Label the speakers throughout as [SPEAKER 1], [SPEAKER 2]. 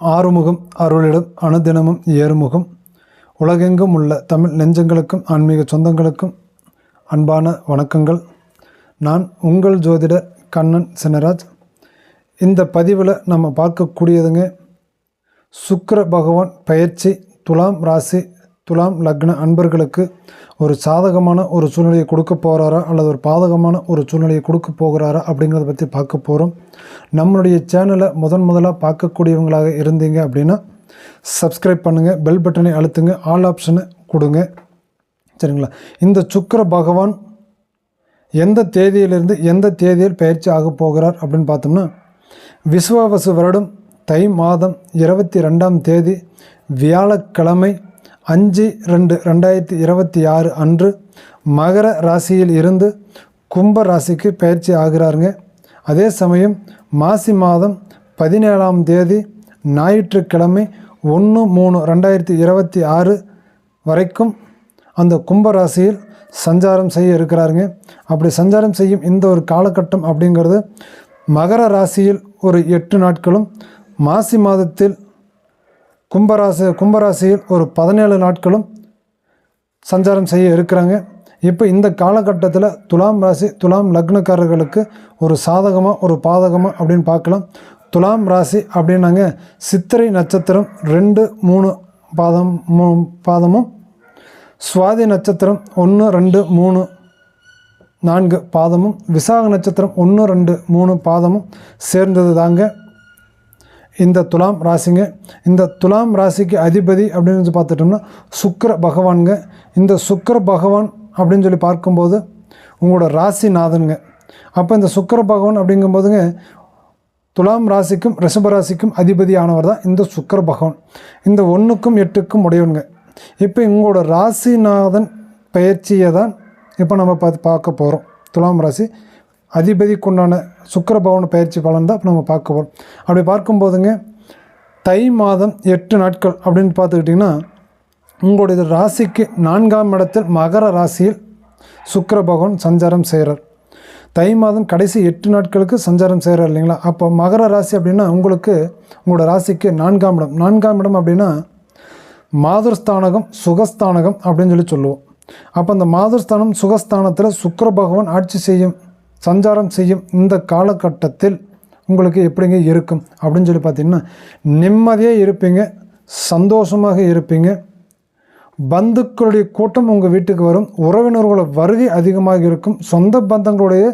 [SPEAKER 1] ஆறுமுகம் அருளிடம் அனுதினமும் ஏறுமுகம். உலகெங்கும் உள்ள தமிழ் நெஞ்சங்களுக்கும் ஆன்மீக சொந்தங்களுக்கும் அன்பான வணக்கங்கள். நான் உங்கள் ஜோதிடர் கண்ணன் சினராஜ் இந்த பதிவில் நம்ம பார்க்கக்கூடியதுங்க சுக்கர பகவான் பயிற்சி துலாம் ராசி துலாம் லக்ன அன்பர்களுக்கு ஒரு சாதகமான ஒரு சூழ்நிலையை கொடுக்க போகிறாரா அல்லது ஒரு பாதகமான ஒரு சூழ்நிலையை கொடுக்க போகிறாரா? அப்படிங்கிறத பற்றி பார்க்க போகிறோம் நம்மளுடைய சேனலை முதன் முதலாக பார்க்கக்கூடியவங்களாக இருந்தீங்க அப்படின்னா சப்ஸ்கிரைப் பண்ணுங்கள் பெல் பட்டனை அழுத்துங்க ஆல் ஆப்ஷனை கொடுங்க. சரிங்களா? இந்த சுக்கர பகவான் எந்த தேதியிலிருந்து எந்த தேதியில் பயிற்சி ஆக போகிறார் அப்படின்னு பார்த்தோம்னா விஸ்வாவசு வருடம் தை மாதம் இருபத்தி ரெண்டாம் தேதி வியாழக்கிழமை அஞ்சு ரெண்டு ரெண்டாயிரத்தி இருபத்தி ஆறு அன்று மகர ராசியில் இருந்து கும்ப ராசிக்கு பயிற்சி ஆகிறாருங்க. அதே சமயம் மாசி மாதம் பதினேழாம் தேதி ஞாயிற்றுக்கிழமை ஒன்று மூணு ரெண்டாயிரத்தி இருபத்தி ஆறு வரைக்கும் அந்த கும்ப ராசியில் சஞ்சாரம் செய்ய இருக்கிறாருங்க. அப்படி சஞ்சாரம் செய்யும் இந்த ஒரு காலகட்டம் அப்படிங்கிறது மகர ராசியில் ஒரு எட்டு நாட்களும் மாசி மாதத்தில் கும்பராசி கும்பராசியில் ஒரு பதினேழு நாட்களும் சஞ்சாரம் செய்ய இருக்கிறாங்க. இப்போ இந்த காலகட்டத்தில் துலாம் ராசி துலாம் லக்னக்காரர்களுக்கு ஒரு சாதகமாக ஒரு பாதகமாக அப்படின்னு பார்க்கலாம். துலாம் ராசி அப்படின்னாங்க சித்திரை நட்சத்திரம் ரெண்டு மூணு பாதம் மூ பாதமும் சுவாதி நட்சத்திரம் ஒன்று ரெண்டு மூணு நான்கு பாதமும் விசாக நட்சத்திரம் ஒன்று ரெண்டு மூணு பாதமும் சேர்ந்தது தாங்க இந்த துலாம் ராசிங்க. இந்த துலாம் ராசிக்கு அதிபதி அப்படின்னு சொல்லி பார்த்துட்டோம்னா சுக்கர பகவானுங்க. இந்த சுக்கர பகவான் அப்படின்னு சொல்லி பார்க்கும்போது உங்களோட ராசிநாதனுங்க அப்போ இந்த சுக்கிர பகவான் அப்படிங்கும்போதுங்க துலாம் ராசிக்கும் ரிஷப ராசிக்கும் அதிபதியானவர் தான் இந்த சுக்கிர பகவான். இந்த ஒன்றுக்கும் எட்டுக்கும் உடையவனுங்க. இப்போ உங்களோட ராசிநாதன் பயிற்சியை தான் இப்போ நம்ம பார்த்து பார்க்க போகிறோம் துலாம் ராசி அதிபதிக்குண்டான சுக்கரபவன பயிற்சி பலன் தான் இப்போ நம்ம பார்க்க போகிறோம் அப்படி பார்க்கும்போதுங்க தை மாதம் எட்டு நாட்கள் அப்படின்னு பார்த்துக்கிட்டிங்கன்னா உங்களுடைய ராசிக்கு நான்காம் இடத்தில் மகர ராசியில் சுக்கர பகவான் சஞ்சாரம் செய்கிறார் தை மாதம் கடைசி எட்டு நாட்களுக்கு சஞ்சாரம் செய்கிறார் இல்லைங்களா? அப்போ மகர ராசி அப்படின்னா உங்களுக்கு உங்களோட ராசிக்கு நான்காம் இடம். நான்காம் இடம் அப்படின்னா மாதுர்ஸ்தானகம் சுகஸ்தானகம் அப்படின்னு சொல்லி சொல்லுவோம். அப்போ அந்த மாதுர்ஸ்தானம் சுகஸ்தானத்தில் சுக்கர பகவான் ஆட்சி செய்யும் சஞ்சாரம் செய்யும் இந்த காலகட்டத்தில் உங்களுக்கு எப்படிங்க இருக்கும்? அப்படின்னு சொல்லி பார்த்தீங்கன்னா நிம்மதியாக இருப்பீங்க சந்தோஷமாக இருப்பீங்க. பந்துக்களுடைய கூட்டம் உங்கள் வீட்டுக்கு வரும். உறவினர்களோட வருகை அதிகமாக இருக்கும். சொந்த பந்தங்களுடைய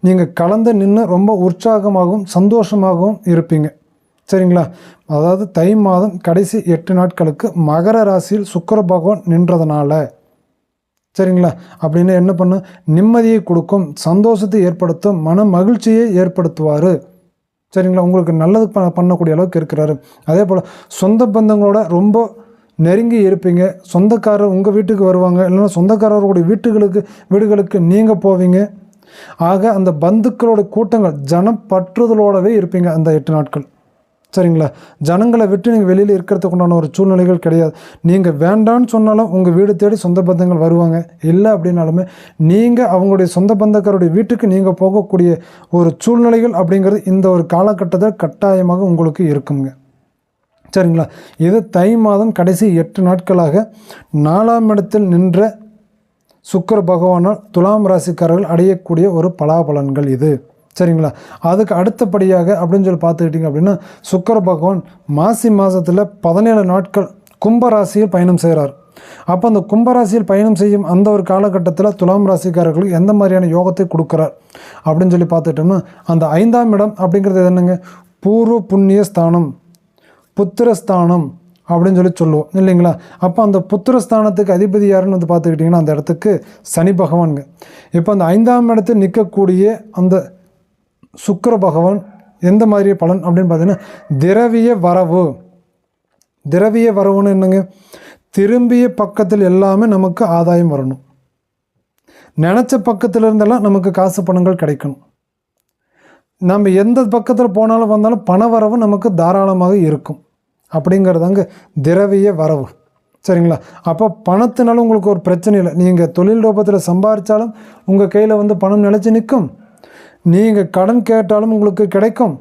[SPEAKER 1] நீங்கள் கலந்து நின்று ரொம்ப உற்சாகமாகவும் சந்தோஷமாகவும் இருப்பீங்க. சரிங்களா? அதாவது தை மாதம் கடைசி எட்டு நாட்களுக்கு மகர ராசியில் சுக்கர பகவான் நின்றதுனால சரிங்களா? அப்படின்னு என்ன பண்ணும் நிம்மதியை கொடுக்கும் சந்தோஷத்தை ஏற்படுத்தும் மன மகிழ்ச்சியை ஏற்படுத்துவார். சரிங்களா? உங்களுக்கு நல்லது ப பண்ணக்கூடிய அளவுக்கு இருக்கிறாரு. அதே போல் சொந்த பந்தங்களோட ரொம்ப நெருங்கி இருப்பீங்க. சொந்தக்காரர் உங்கள் வீட்டுக்கு வருவாங்க. இல்லைன்னா சொந்தக்காரர்களுடைய வீட்டுகளுக்கு வீடுகளுக்கு நீங்கள் போவீங்க. ஆக அந்த பந்துக்களோட கூட்டங்கள் ஜனப்பற்றுதலோடவே இருப்பீங்க அந்த எட்டு நாட்கள். சரிங்களா? ஜனங்களை விட்டு நீங்கள் வெளியில் இருக்கிறதுக்கு உண்டான ஒரு சூழ்நிலைகள் கிடையாது. நீங்கள் வேண்டான்னு சொன்னாலும் உங்கள் வீடு தேடி சொந்த பந்தங்கள் வருவாங்க. இல்லை அப்படின்னாலுமே நீங்கள் அவங்களுடைய சொந்த பந்தக்காரருடைய வீட்டுக்கு நீங்கள் போகக்கூடிய ஒரு சூழ்நிலைகள் அப்படிங்கிறது இந்த ஒரு காலகட்டத்தில் கட்டாயமாக உங்களுக்கு இருக்குங்க. சரிங்களா? இது தை மாதம் கடைசி எட்டு நாட்களாக நாலாம் இடத்தில் நின்ற சுக்கர பகவானால் துலாம் ராசிக்காரர்கள் அடையக்கூடிய ஒரு பலாபலன்கள் இது. சரிங்களா? அதுக்கு அடுத்தபடியாக அப்படின்னு சொல்லி பார்த்துக்கிட்டிங்க அப்படின்னா சுக்கர பகவான் மாசி மாதத்தில் பதினேழு நாட்கள் கும்பராசியில் பயணம் செய்கிறார் அப்போ அந்த கும்பராசியில் பயணம் செய்யும் அந்த ஒரு காலகட்டத்தில் துலாம் ராசிக்காரர்களுக்கு எந்த மாதிரியான யோகத்தை கொடுக்குறார் அப்படின்னு சொல்லி பார்த்துட்டோம்னா அந்த ஐந்தாம் இடம் அப்படிங்கிறது என்னங்க? பூர்வ புண்ணிய ஸ்தானம் புத்திரஸ்தானம் அப்படின்னு சொல்லி சொல்லுவோம் இல்லைங்களா? அப்போ அந்த புத்திரஸ்தானத்துக்கு அதிபதி யாருன்னு வந்து பார்த்துக்கிட்டிங்கன்னா அந்த இடத்துக்கு சனி பகவானுங்க. இப்போ அந்த ஐந்தாம் இடத்தில் நிற்கக்கூடிய அந்த சுக்கர பகவான் எந்த மாதிரி பலன் அப்படின்னு பார்த்தீங்கன்னா திரவிய வரவு. திரவிய வரவுன்னு என்னங்க? திரும்பிய பக்கத்தில் எல்லாமே நமக்கு ஆதாயம் வரணும். நினச்ச பக்கத்தில் இருந்தெல்லாம் நமக்கு காசு பணங்கள் கிடைக்கணும். நம்ம எந்த பக்கத்தில் போனாலும் வந்தாலும் பண வரவு நமக்கு தாராளமாக இருக்கும். அப்படிங்கிறதாங்க திரவிய வரவு. சரிங்களா? அப்போ பணத்தினால உங்களுக்கு ஒரு பிரச்சனை இல்லை. நீங்கள் தொழில் ரூபத்தில் சம்பாதிச்சாலும் உங்கள் கையில் வந்து பணம் நிலச்சி நிற்கும். நீங்கள் கடன் கேட்டாலும் உங்களுக்கு கிடைக்கும்.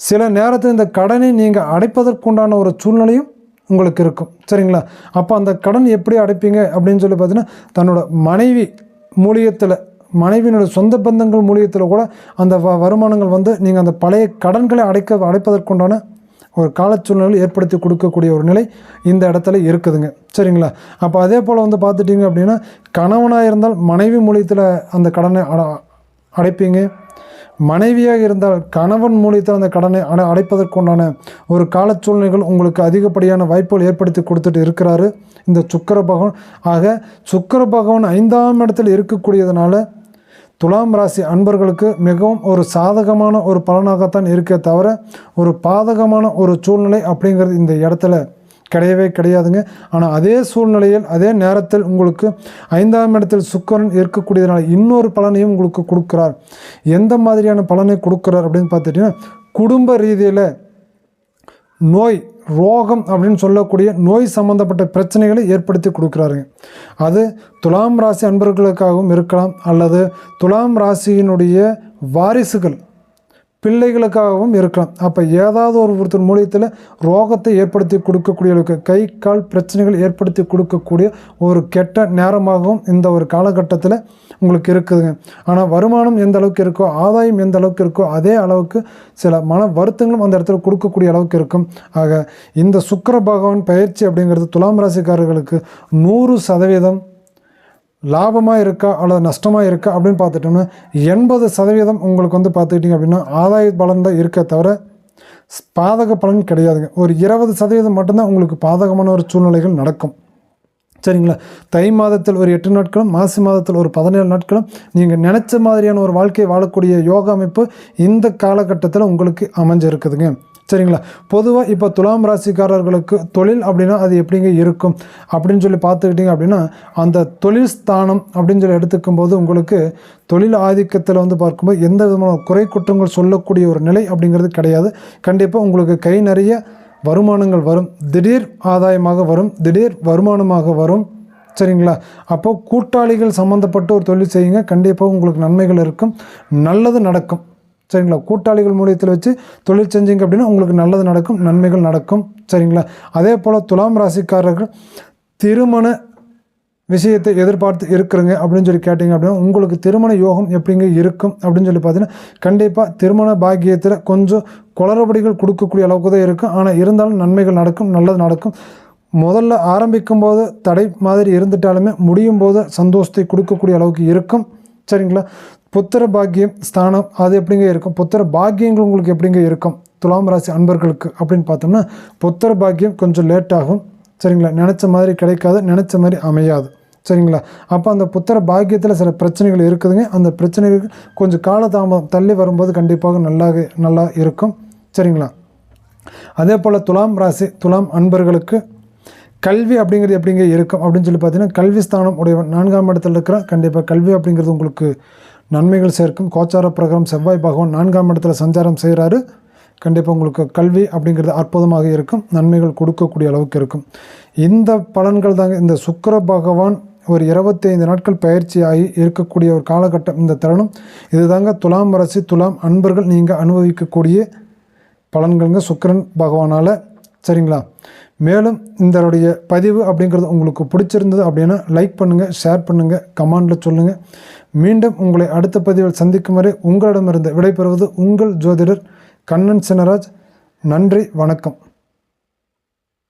[SPEAKER 1] சில நேரத்தில் இந்த கடனை நீங்கள் அடைப்பதற்குண்டான ஒரு சூழ்நிலையும் உங்களுக்கு இருக்கும். சரிங்களா? அப்போ அந்த கடன் எப்படி அடைப்பீங்க அப்படின்னு சொல்லி பார்த்தீங்கன்னா தன்னோட மனைவி மூலியத்தில் மனைவியினுடைய சொந்த பந்தங்கள் மூலியத்தில் கூட அந்த வ வருமானங்கள் வந்து நீங்கள் அந்த பழைய கடன்களை அடைக்க அடைப்பதற்குண்டான ஒரு காலச்சூழ்நிலை ஏற்படுத்தி கொடுக்கக்கூடிய ஒரு நிலை இந்த இடத்துல இருக்குதுங்க. சரிங்களா? அப்போ அதே போல் வந்து பார்த்துட்டிங்க அப்படின்னா கணவனாக இருந்தால் மனைவி மூலியத்தில் அந்த கடனை அட அடைப்பீங்க. மனைவியாக இருந்தால் கணவன் மூலியத்தில் அந்த கடனை அடை அடைப்பதற்குண்டான ஒரு கால சூழ்நிலைகள் உங்களுக்கு அதிகப்படியான வாய்ப்புகள் ஏற்படுத்தி கொடுத்துட்டு இருக்கிறாரு. இந்த சுக்கர பகவான். ஆக சுக்கர பகவான் ஐந்தாம் இடத்தில் இருக்கக்கூடியதுனால துலாம் ராசி அன்பர்களுக்கு மிகவும் ஒரு சாதகமான ஒரு பலனாகத்தான் இருக்கே தவிர ஒரு பாதகமான ஒரு சூழ்நிலை அப்படிங்கிறது இந்த இடத்துல கிடையவே கிடையாதுங்க. ஆனால் அதே சூழ்நிலையில் அதே நேரத்தில் உங்களுக்கு ஐந்தாம் இடத்தில் சுக்கரன் இருக்கக்கூடியதுனால இன்னொரு பலனையும் உங்களுக்கு கொடுக்குறார். எந்த மாதிரியான பலனை கொடுக்குறார் அப்படின்னு பார்த்துட்டிங்கன்னா குடும்ப ரீதியில் நோய் ரோகம் அப்படின்னு சொல்லக்கூடிய நோய் சம்பந்தப்பட்ட பிரச்சனைகளை ஏற்படுத்தி கொடுக்குறாருங்க. அது துலாம் ராசி அன்பர்களுக்காகவும் இருக்கலாம் அல்லது துலாம் ராசியினுடைய வாரிசுகள் பிள்ளைகளுக்காகவும் இருக்கலாம். அப்போ ஏதாவது ஒரு ஒருத்தர் மூலியத்தில் ரோகத்தை ஏற்படுத்தி கொடுக்கக்கூடிய அளவுக்கு கை கால் பிரச்சனைகள் ஏற்படுத்தி கொடுக்கக்கூடிய ஒரு கெட்ட நேரமாகவும் இந்த ஒரு காலகட்டத்தில் உங்களுக்கு இருக்குதுங்க. ஆனால் வருமானம் எந்த அளவுக்கு இருக்கோ ஆதாயம் எந்த அளவுக்கு இருக்கோ அதே அளவுக்கு சில மன வருத்தங்களும் அந்த இடத்துல கொடுக்கக்கூடிய அளவுக்கு இருக்கும். ஆக இந்த சுக்கர பகவான் பயிற்சி அப்படிங்கிறது துலாம் ராசிக்காரர்களுக்கு நூறு சதவீதம் லாபமாக இருக்கா அல்லது நஷ்டமாக இருக்கா அப்படின்னு பார்த்துட்டோம்னா எண்பது சதவீதம் உங்களுக்கு வந்து பார்த்துக்கிட்டிங்க அப்படின்னா ஆதாய பலன் தான் இருக்க தவிர பாதக பலன் கிடையாதுங்க. ஒரு இருபது சதவீதம் மட்டும்தான் உங்களுக்கு பாதகமான ஒரு சூழ்நிலைகள் நடக்கும். சரிங்களா? தை மாதத்தில் ஒரு எட்டு நாட்களும் மாசி மாதத்தில் ஒரு பதினேழு நாட்களும் நீங்கள் நினச்ச மாதிரியான ஒரு வாழ்க்கையை வாழக்கூடிய யோகா அமைப்பு இந்த காலகட்டத்தில் உங்களுக்கு அமைஞ்சிருக்குதுங்க. சரிங்களா? பொதுவாக இப்போ துலாம் ராசிக்காரர்களுக்கு தொழில் அப்படின்னா அது எப்படிங்க இருக்கும்? அப்படின்னு சொல்லி பார்த்துக்கிட்டிங்க அப்படின்னா அந்த தொழில் ஸ்தானம் அப்படின்னு சொல்லி எடுத்துக்கும் போது உங்களுக்கு தொழில் ஆதிக்கத்தில் வந்து பார்க்கும்போது எந்த விதமான குறை குற்றங்கள் சொல்லக்கூடிய ஒரு நிலை அப்படிங்கிறது கிடையாது. கண்டிப்பாக உங்களுக்கு கை நிறைய வருமானங்கள் வரும். திடீர் ஆதாயமாக வரும். திடீர் வருமானமாக வரும். சரிங்களா? அப்போது கூட்டாளிகள் சம்மந்தப்பட்ட ஒரு தொழில் செய்யுங்க. கண்டிப்பாக உங்களுக்கு நன்மைகள் இருக்கும். நல்லது நடக்கும். சரிங்களா? கூட்டாளிகள் மூலியத்தில் வச்சு தொழில் செஞ்சீங்க அப்படின்னா உங்களுக்கு நல்லது நடக்கும் நன்மைகள் நடக்கும். சரிங்களா? அதே போல் துலாம் ராசிக்காரர்கள் திருமண விஷயத்தை எதிர்பார்த்து இருக்கிறங்க அப்படின்னு சொல்லி கேட்டிங்க அப்படின்னா உங்களுக்கு திருமண யோகம் எப்படிங்க இருக்கும் அப்படின்னு சொல்லி பார்த்தீங்கன்னா கண்டிப்பாக திருமண பாக்கியத்தில் கொஞ்சம் குளறுபடிகள் கொடுக்கக்கூடிய அளவுக்கு தான் இருக்கும் ஆனால் இருந்தாலும் நன்மைகள் நடக்கும் நல்லது நடக்கும். முதல்ல ஆரம்பிக்கும் போது தடை மாதிரி இருந்துட்டாலுமே முடியும் போது சந்தோஷத்தை கொடுக்கக்கூடிய அளவுக்கு இருக்கும். சரிங்களா? புத்திர பாக்கியம் ஸ்தானம் அது எப்படிங்க இருக்கும்? புத்திர பாக்கியங்கள் உங்களுக்கு எப்படிங்க இருக்கும்? துலாம் ராசி அன்பர்களுக்கு அப்படின்னு பார்த்தோம்னா புத்திர பாக்கியம் கொஞ்சம் லேட் ஆகும். சரிங்களா? நினச்ச மாதிரி கிடைக்காது நினச்ச மாதிரி அமையாது. சரிங்களா? அப்போ அந்த புத்திர பாக்கியத்தில் சில பிரச்சனைகள் இருக்குதுங்க. அந்த பிரச்சனைகளுக்கு கொஞ்சம் காலதாமதம் தள்ளி வரும்போது கண்டிப்பாக நல்லா நல்லா இருக்கும். சரிங்களா? அதே போல் துலாம் ராசி துலாம் அன்பர்களுக்கு கல்வி அப்படிங்கிறது எப்படிங்க இருக்கும்? அப்படின்னு சொல்லி பார்த்தீங்கன்னா கல்வி ஸ்தானம் உடையவன் நான்காம் இடத்துல இருக்கிற கண்டிப்பாக கல்வி அப்படிங்கிறது உங்களுக்கு நன்மைகள் சேர்க்கும். கோச்சார பிரகாரம் செவ்வாய் பகவான் நான்காம் இடத்துல சஞ்சாரம் செய்கிறாரு கண்டிப்பாக உங்களுக்கு கல்வி அப்படிங்கிறது அற்புதமாக இருக்கும். நன்மைகள் கொடுக்கக்கூடிய அளவுக்கு இருக்கும். இந்த பலன்கள் தாங்க இந்த சுக்கர பகவான் ஒரு இருபத்தி ஐந்து நாட்கள் பயிற்சி ஆகி இருக்கக்கூடிய ஒரு காலகட்டம் இந்த தருணம். இது தாங்க துலாம் அரசி துலாம் அன்பர்கள் நீங்கள் அனுபவிக்கக்கூடிய பலன்கள்ங்க சுக்கரன் பகவானால். சரிங்களா? மேலும் இதனுடைய பதிவு அப்படிங்கிறது உங்களுக்கு பிடிச்சிருந்தது அப்படின்னா லைக் பண்ணுங்கள் ஷேர் பண்ணுங்கள் கமெண்டில் சொல்லுங்கள் மீண்டும் உங்களை அடுத்த பதிவில் சந்திக்கும் வரை உங்களிடமிருந்து விடைபெறுவது உங்கள் ஜோதிடர் கண்ணன் சினராஜ் நன்றி வணக்கம்.